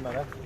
Another.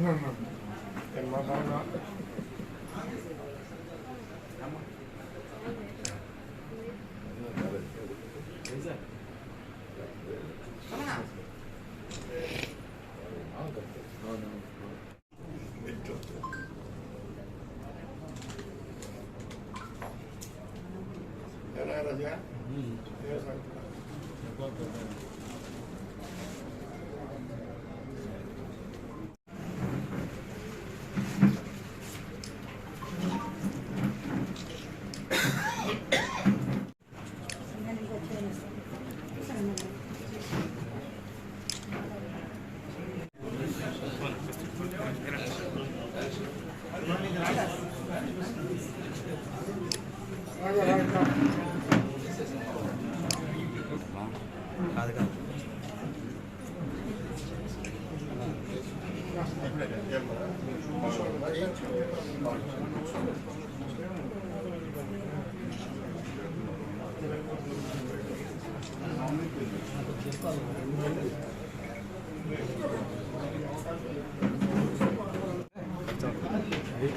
No, no. Hermana, no.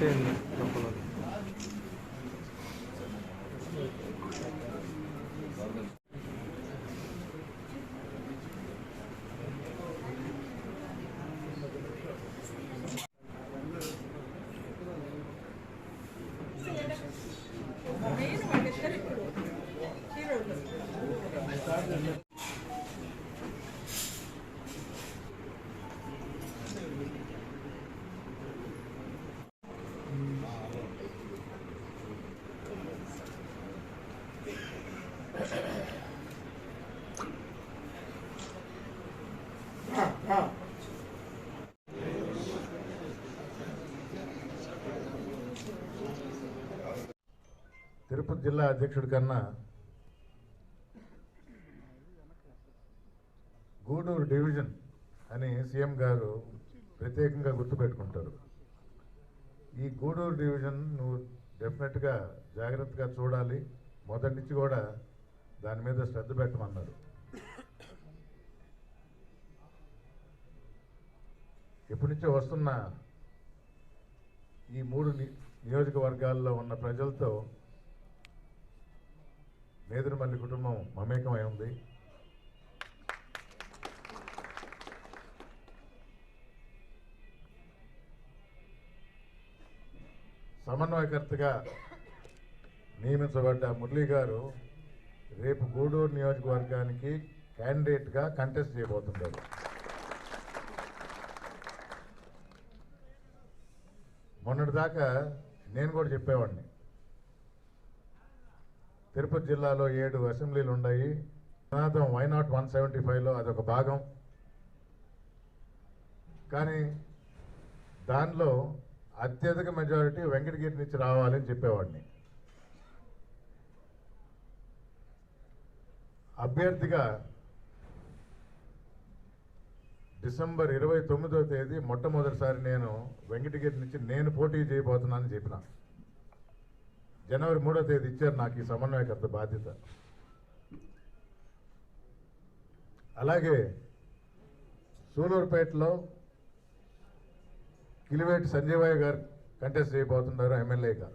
అయిపోయింది లోపల తిరుపతి జిల్లా అధ్యక్షుడి కన్నా గూడూరు డివిజన్ అని సీఎం గారు ప్రత్యేకంగా గుర్తుపెట్టుకుంటారు. ఈ గూడూరు డివిజన్ నువ్వు డెఫినెట్గా జాగ్రత్తగా చూడాలి. మొదటి నుంచి కూడా దాని మీద శ్రద్ధ పెట్టమన్నారు. ఎప్పటి నుంచో వస్తున్న ఈ మూడు ని- నియోజకవర్గాల్లో ఉన్న ప్రజలతో నేదురుమల్లి కుటుంబం మమేకమై ఉంది. సమన్వయకర్తగా నియమించబడ్డ మురళీ గారు రేపు గూడూరు నియోజకవర్గానికి క్యాండిడేట్గా కంటెస్ట్ చేయబోతున్నారు మొన్నటిదాకా నేను కూడా చెప్పేవాడిని. తిరుపతి జిల్లాలో ఏడు అసెంబ్లీలు ఉన్నాయి. నినాదం వై నాట్ వన్ సెవెంటీ ఫైవ్లో అదొక భాగం. కానీ దానిలో అత్యధిక మెజారిటీ వెంకటగిరి నుంచి రావాలని చెప్పేవాడిని. అభ్యర్థిగా డిసెంబర్ ఇరవై తొమ్మిదో తేదీ మొట్టమొదటిసారి నేను వెంకటగిరి నుంచి నేను పోటీ చేయబోతున్నానని చెప్పిన. జనవరి మూడో తేదీ ఇచ్చారు నాకు ఈ సమన్వయకర్త బాధ్యత. అలాగే సూలూరుపేటలో కిలివేటి సంజీవయ్య గారు కంటెస్ట్ చేయబోతున్నారు ఎమ్మెల్యేగా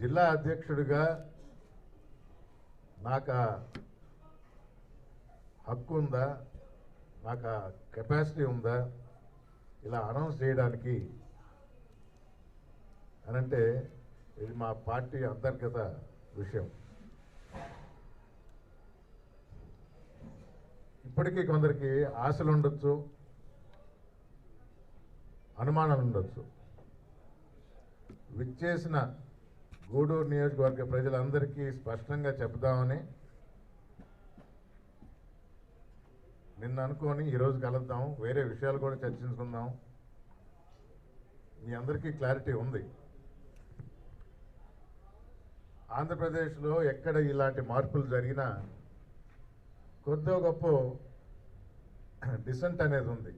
జిల్లా అధ్యక్షుడిగా నాకు హక్కు ఉందా? నాకు కెపాసిటీ ఉందా? ఇలా అనౌన్స్ చేయడానికి అనంటే ఇది మా పార్టీ అంతర్గత విషయం. ఇప్పటికీ కొందరికి ఆశలు ఉండొచ్చు అనుమానాలు ఉండొచ్చు. విచ్చేసిన గూడూరు నియోజకవర్గ ప్రజలందరికీ స్పష్టంగా చెప్దామని నిన్న అనుకొని ఈరోజు కలుద్దాం వేరే విషయాలు కూడా చర్చించుకుందాం. మీ అందరికీ క్లారిటీ ఉంది. ఆంధ్రప్రదేశ్లో ఎక్కడ ఇలాంటి మార్పులు జరిగినా కొద్దో గొప్ప డిసెంట్ అనేది ఉంది.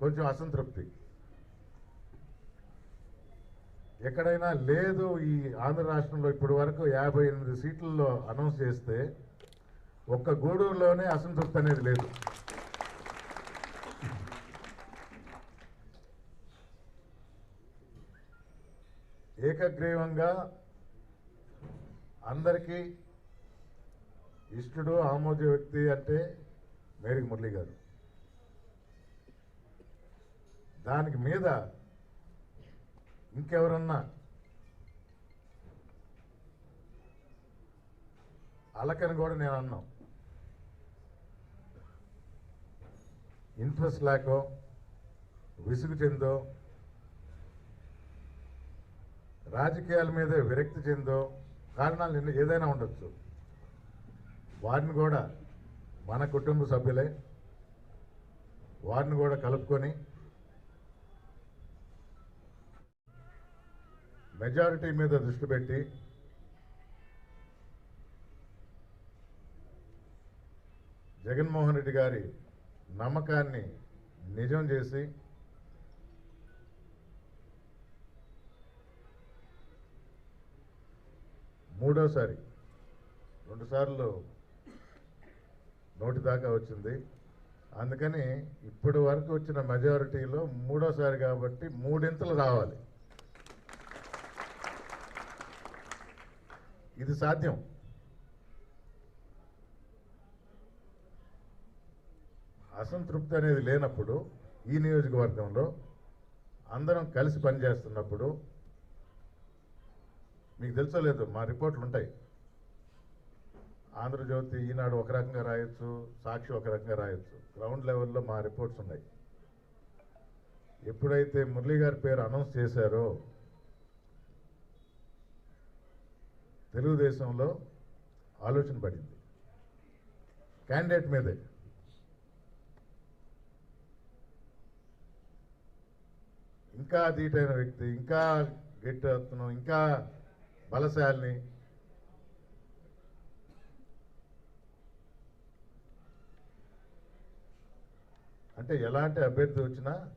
కొంచెం అసంతృప్తి. ఎక్కడైనా లేదు ఈ ఆంధ్ర రాష్ట్రంలో ఇప్పటి వరకు యాభై ఎనిమిది సీట్లలో అనౌన్స్ చేస్తే ఒక్క గూడూరులోనే అసంతృప్తి అనేది లేదు. ఏకగ్రీవంగా అందరికీ ఇష్టడు ఆమోద వ్యక్తి అంటే మేరికి మురళి గారు. దానికి మీద ఇంకెవరన్నా అలకని కూడా నేను అన్నాం. ఇంట్రెస్ట్ లేకో విసుగు చెందో రాజకీయాల మీద విరక్తి చెందో కారణాలు ఎన్ని- ఏదైనా ఉండొచ్చు. వారిని కూడా మన కుటుంబ సభ్యులే వారిని కూడా కలుపుకొని మెజారిటీ మీద దృష్టి పెట్టి జగన్మోహన్ రెడ్డి గారి నమ్మకాన్ని నిజం చేసి మూడోసారి రెండుసార్లు నోటి దాకా వచ్చింది. అందుకని ఇప్పటి వరకు వచ్చిన మెజారిటీలో మూడోసారి కాబట్టి మూడింతలు రావాలి. ఇది సాధ్యం. అసంతృప్తి అనేది లేనప్పుడు ఈ నియోజకవర్గంలో అందరం కలిసి పనిచేస్తున్నప్పుడు మీకు తెలుసో లేదు మా రిపోర్ట్లు ఉంటాయి. ఆంధ్రజ్యోతి ఈనాడు ఒక రకంగా రాయొచ్చు సాక్షి ఒక రకంగా రాయొచ్చు. గ్రౌండ్ లెవెల్లో మా రిపోర్ట్స్ ఉన్నాయి. ఎప్పుడైతే మురళీ గారి పేరు అనౌన్స్ చేశారో తెలుగుదేశంలో ఆలోచన పడింది. క్యాండిడేట్ మీదే. ఇంకా దీటైన వ్యక్తి ఇంకా గట్టి అతను ఇంకా బలశాలిని అంటే ఎలాంటి అభ్యర్థి వచ్చినా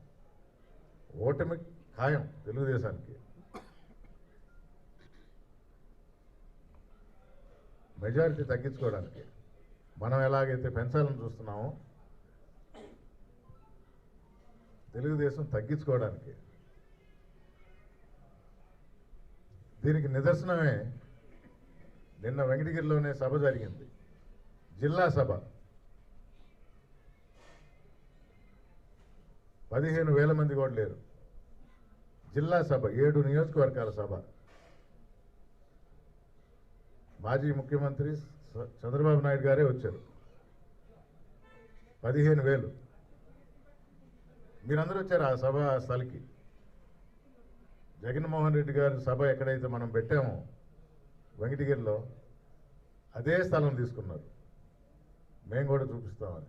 ఓటమి ఖాయం తెలుగుదేశానికి. మెజారిటీ తగ్గించుకోవడానికి. మనం ఎలాగైతే పెంచాలని చూస్తున్నామో తెలుగుదేశం తగ్గించుకోవడానికి. దీనికి నిదర్శనమే నిన్న వెంకటగిరిలోనే సభ జరిగింది. జిల్లా సభ. పదిహేను వేల మంది కూడా లేరు. జిల్లా సభ ఏడు నియోజకవర్గాల సభ. మాజీ ముఖ్యమంత్రి చంద్రబాబు నాయుడు గారే వచ్చారు. పదిహేను వేలు. మీరందరూ వచ్చారు ఆ సభ స్థలికి. జగన్మోహన్ రెడ్డి గారి సభ ఎక్కడైతే మనం పెట్టామో వెంకటగిరిలో అదే స్థలం తీసుకున్నారు. మేము కూడా చూపిస్తామని.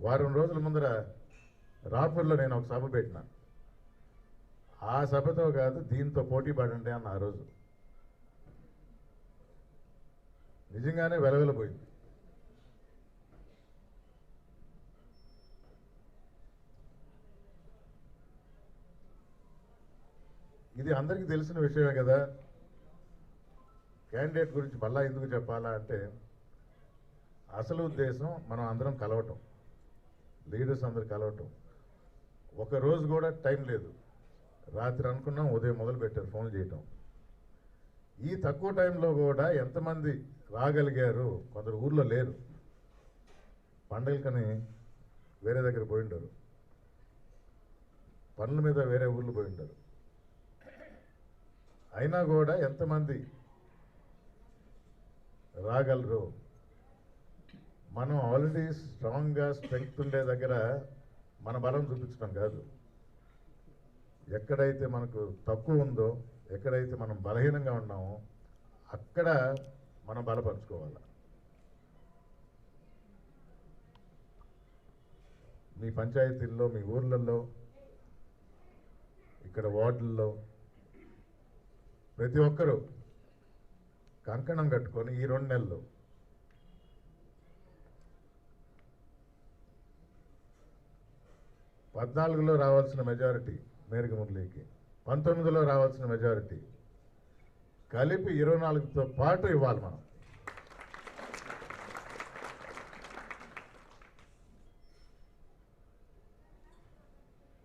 వారం రోజుల ముందర రాపూర్లో నేను ఒక సభ పెట్టిన. ఆ సభతో కాదు దీంతో పోటీ పడండి అన్న ఆ రోజు. నిజంగానే వెలవెలపోయింది. ఇది అందరికీ తెలిసిన విషయమే కదా. క్యాండిడేట్ గురించి మళ్ళా ఎందుకు చెప్పాలా అంటే అసలు ఉద్దేశం మనం అందరం కలవటం. లీడర్స్ అందరు కలవటం. ఒక రోజు కూడా టైం లేదు. రాత్రి అనుకున్నాం ఉదయం మొదలు పెట్టారు ఫోన్ చేయటం. ఈ తక్కువ టైంలో కూడా ఎంతమంది రాగలిగారు కొందరు ఊర్లో లేరు. పండగలకని వేరే దగ్గర పోయింటారు పనుల మీద వేరే ఊర్లు పోయిండారు అయినా కూడా ఎంతమంది రాగలరు? మనం ఆల్రెడీ స్ట్రాంగ్గా స్ట్రెంగ్త్ ఉండే దగ్గర మన బలం చూపించడం కాదు. ఎక్కడైతే మనకు తక్కువ ఉందో ఎక్కడైతే మనం బలహీనంగా ఉన్నామో అక్కడ మనం బలపరుచుకోవాలి. మీ పంచాయతీల్లో మీ ఊర్లలో ఇక్కడ వార్డుల్లో ప్రతి ఒక్కరూ కంకణం కట్టుకొని ఈ రెండు నెలలు పద్నాలుగులో రావాల్సిన మెజారిటీ మేరకు మురళీకి పంతొమ్మిదిలో రావాల్సిన మెజారిటీ కలిపి ఇరవై నాలుగుతో పాటు ఇవ్వాలి మనం.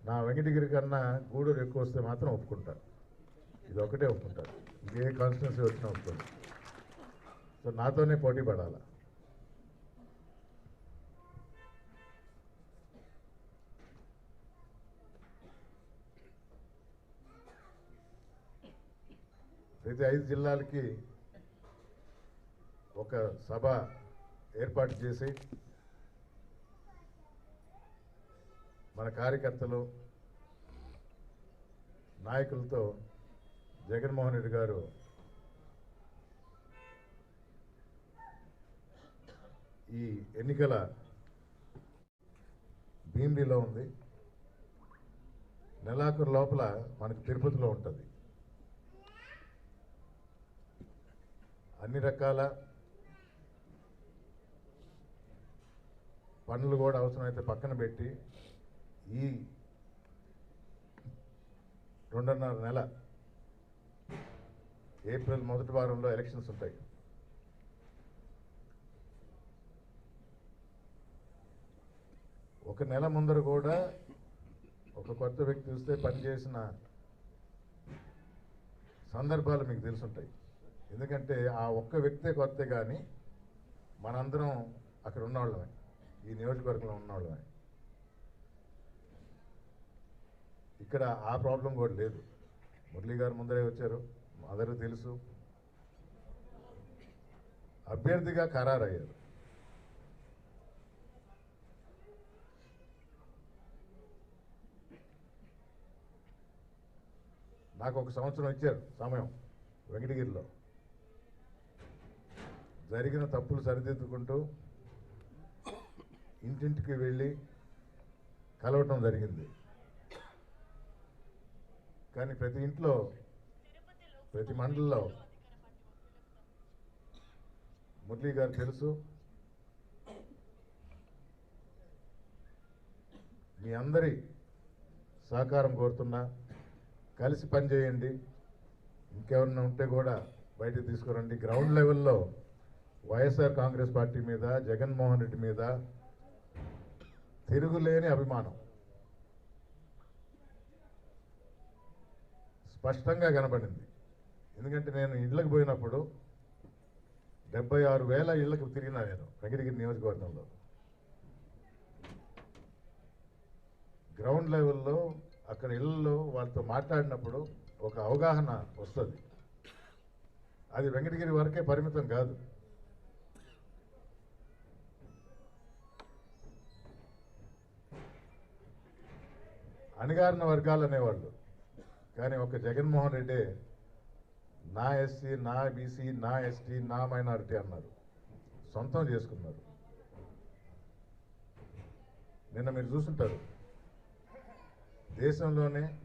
నా వెంకటగిరి కన్నా గూడూరు ఎక్కువ వస్తే మాత్రం ఒప్పుకుంటాను ఇది ఒకటే ఒప్పుకుంటారు. ఇంకే కాన్స్టిట్యున్సీ వచ్చినా ఒప్పుకోండి సో నాతోనే పోటీ పడాలా? ప్రతి ఐదు జిల్లాలకి ఒక సభ ఏర్పాటు చేసి మన కార్యకర్తలు నాయకులతో జగన్మోహన్ రెడ్డి గారు ఈ ఎన్నికల భీమిలీలో ఉంది. నెలాఖరు లోపల మనకి తిరుపతిలో ఉంటుంది. అన్ని రకాల పనులు కూడా అవసరమైతే పక్కన పెట్టి ఈ రెండున్నర నెల ఏప్రిల్ మొదటి వారంలో ఎలక్షన్స్ ఉంటాయి. ఒక నెల ముందర కూడా ఒక కొత్త వ్యక్తి వస్తే పనిచేసిన సందర్భాలు మీకు తెలుసుంటాయి. ఎందుకంటే ఆ ఒక్క వ్యక్తే కొత్త కానీ మనందరం అక్కడ ఉన్నవాళ్ళమే. ఈ నియోజకవర్గంలో ఉన్నవాళ్ళమే. ఇక్కడ ఆ ప్రాబ్లం కూడా లేదు. మురళీ గారు ముందరే వచ్చారు. అందరూ తెలుసు. అభ్యర్థిగా ఖరారయ్యారు. నాకు ఒక సంవత్సరం ఇచ్చారు సమయం వెంకటగిరిలో. జరిగిన తప్పులు సరిదిద్దుకుంటూ ఇంటింటికి వెళ్ళి కలవటం జరిగింది. కానీ ప్రతి ఇంట్లో ప్రతి మండలిలో. మురళీ గారు తెలుసు. మీ అందరి సహకారం కోరుతున్నా. కలిసి పనిచేయండి ఇంకెవరన్నా ఉంటే కూడా బయటకు తీసుకురండి. గ్రౌండ్ లెవెల్లో వైఎస్ఆర్ కాంగ్రెస్ పార్టీ మీద జగన్మోహన్ రెడ్డి మీద తిరుగులేని అభిమానం. స్పష్టంగా కనబడింది. ఎందుకంటే నేను ఇళ్ళకి పోయినప్పుడు డెబ్బై ఆరు వేల ఇళ్ళకి తిరిగినా నేను వెంకటగిరి నియోజకవర్గంలో. గ్రౌండ్ లెవెల్లో అక్కడ ఇళ్ళలో వాళ్ళతో మాట్లాడినప్పుడు ఒక అవగాహన వస్తుంది. అది వెంకటగిరి వరకే పరిమితం కాదు. అణగారిన వర్గాలు అనేవాళ్ళు. కానీ ఒక జగన్మోహన్ రెడ్డి నా ఎస్సీ నా బీసీ నా ఎస్టీ నా మైనారిటీ అన్నారు. సొంతం చేసుకున్నారు. నిన్న మీరు చూసుంటారు. దేశంలోనే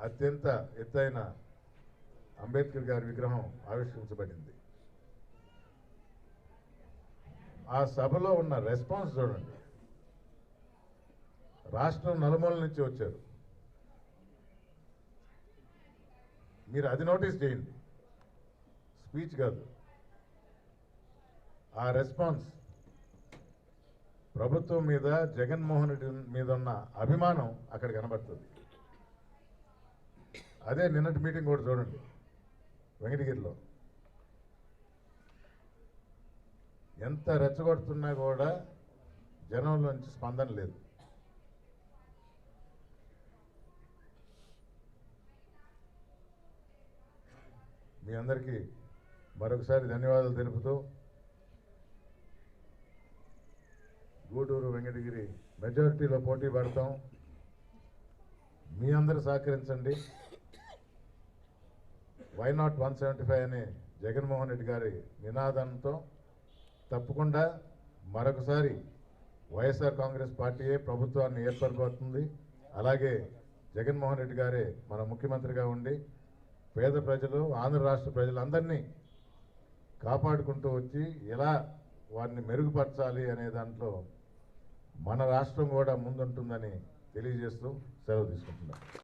అత్యంత ఎత్తైన అంబేద్కర్ గారి విగ్రహం ఆవిష్కరించబడింది. ఆ సభలో ఉన్న రెస్పాన్స్ చూడండి. రాష్ట్రం నలుమూల నుంచి వచ్చారు. మీరు అది నోటీస్ చేయండి. స్పీచ్ కాదు. ఆ రెస్పాన్స్ ప్రభుత్వం మీద జగన్మోహన్ రెడ్డి మీద ఉన్న అభిమానం అక్కడ కనబడుతుంది. అదే నిన్నటి మీటింగ్ కూడా చూడండి వెంకటగిరిలో. ఎంత రెచ్చగొడుతున్నా కూడా జనంలోంచి స్పందన లేదు. మీ అందరికీ మరొకసారి ధన్యవాదాలు తెలుపుతూ గూడూరు వెంకటగిరి మెజారిటీలో పోటీ పడతాం. మీ అందరు సహకరించండి. Why not one seventy five అనే జగన్మోహన్ రెడ్డి గారి నినాదంతో తప్పకుండా మరొకసారి వైఎస్ఆర్ కాంగ్రెస్ పార్టీయే ప్రభుత్వాన్ని ఏర్పరబోతుంది అలాగే జగన్మోహన్ రెడ్డి గారే మన ముఖ్యమంత్రిగా ఉండి పేద ప్రజలు ఆంధ్ర రాష్ట్ర ప్రజలందరినీ కాపాడుకుంటూ వచ్చి ఎలా వారిని మెరుగుపరచాలి అనే దాంట్లో మన రాష్ట్రం కూడా ముందుంటుందని తెలియజేస్తూ సెలవు తీసుకుంటున్నాను